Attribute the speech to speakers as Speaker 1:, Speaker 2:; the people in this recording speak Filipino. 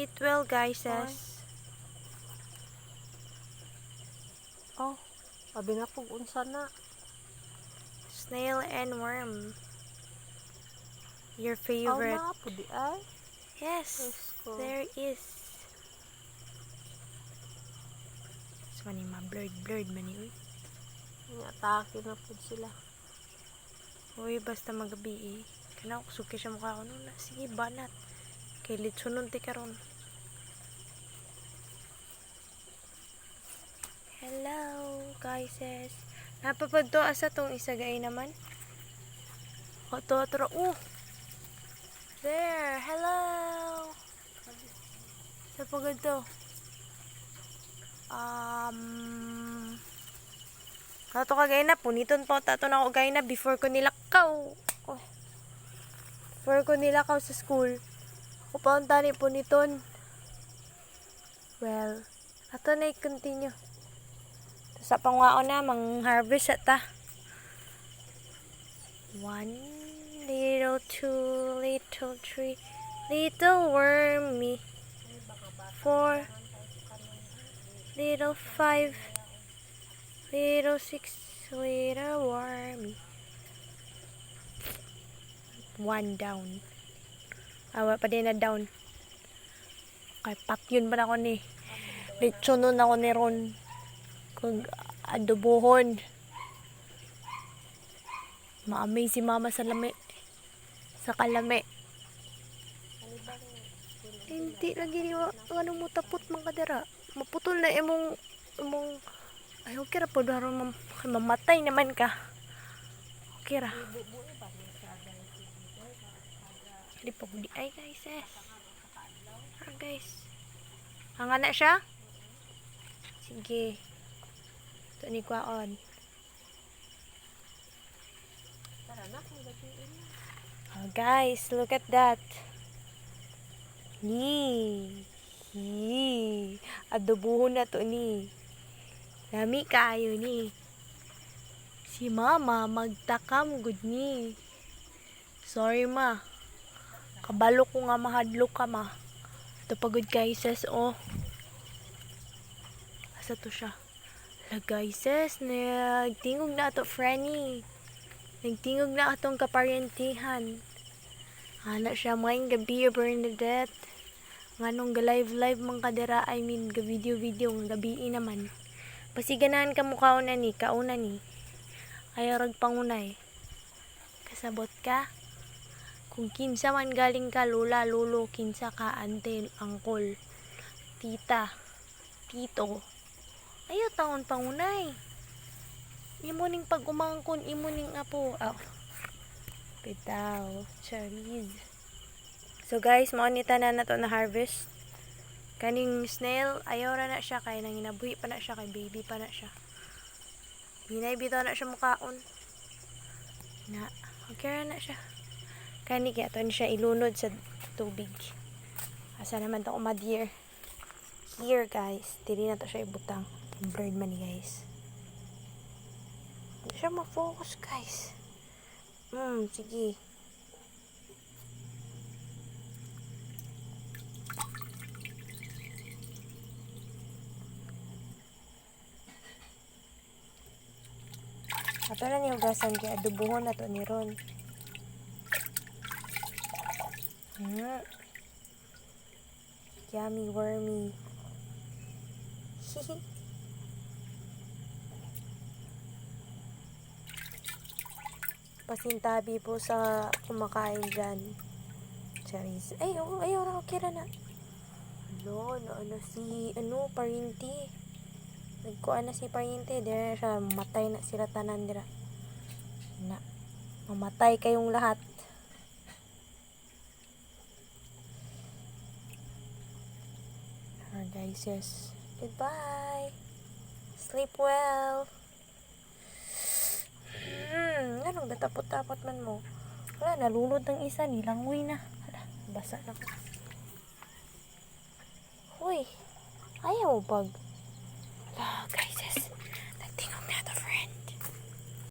Speaker 1: Eat well, guys. sis.
Speaker 2: Oh, abi na pug unsa na.
Speaker 1: Snail and worm. Your
Speaker 2: Oh,
Speaker 1: favorite.
Speaker 2: na po di ay.
Speaker 1: yes,
Speaker 2: Yes ko.
Speaker 1: there is. So, man yung blurred blurred man yun.
Speaker 2: Nga atake na po sila.
Speaker 1: Uy, basta magabi eh. Kana suki siya mukha ko nun. Sige, banat. Kay litsunon ti karon. Hello, guys. sis. Napapad to asa tong isagay naman. O, to, to, oh. There, hello. Sa pagod to. Um, Kato ka gay na, puniton po tato na ako gay na before ko nilakaw. Oh. Before ko nilakaw sa school. Upaunta ni puniton. Well, ato na i-continue. Sa pangwao na, mang harvest at ta. One little, two little, three little wormy. Four little, five Little six, little wormy. One down. Awa pa din na down. Kay papyun pa na ako ni. Litsunon ako ni Ron. Kung adobohon. Maamay si mama sa lami. Sa kalami. Hindi lagi ni ano mo tapot man kadira. Maputol na imong imong ay, okay ra po. Daro mam mamatay naman ka. Okay ra. Hindi po di ay guys eh. Ah, guys. Hanga na siya? Sige. Ito ni Kwaon. Oh, guys, look at that. Ni. Hi. Adobohon na to ni. Lami kayo ni. Si mama magtakam good ni. Sorry ma. Kabalo ko nga mahadlok ka ma. Ito pagod guys oh. Asa to siya? La guys sis, nagtingog na ato Franny. Nagtingog na atong kaparyentihan. Ana siya maing gabi Bernadette. Nganong ga live live man kadira I mean ga video video nga gabi naman. Pasiganahan ka mukha na ni, kauna ni. Ayaw rag pangunay. Kasabot ka? Kung kinsa man galing ka, lula, lulo, kinsa ka, ante, angkol, tita, tito. Ayaw taon pangunay. Imo ning pag umangkon, imo ning apo. Oh. Bitaw, chariz. So guys, maunita na na to na harvest. Kaning snail, ayaw ra na siya kay nang inabuhi pa na siya kay baby pa na siya. Hinay bitaw na siya mukaon. Na, okay na siya. Kani kaya to siya ilunod sa tubig. Asa naman to umadir. Here guys, dili na to siya ibutang. Bird man guys. Hindi siya ma-focus guys. Hmm, sige. Ato na ni hugasan kaya adubuhon na to ni Ron. Hmm. Yummy wormy. Pasintabi po sa kumakain dyan. Charis. Ay, oh, ay, oh, okay na. Ano, ano, ano, si, ano, parinti. Nagkuha na si parinti. Dira siya, matay na sila tanan dira. Na, mamatay kayong lahat. Alright guys, yes. Goodbye. Sleep well. Anong datapot-tapot man mo? Wala, nalulod ng isa, nilangoy na. Hala, basa na ko. Uy, ayaw pag. Hala, guys.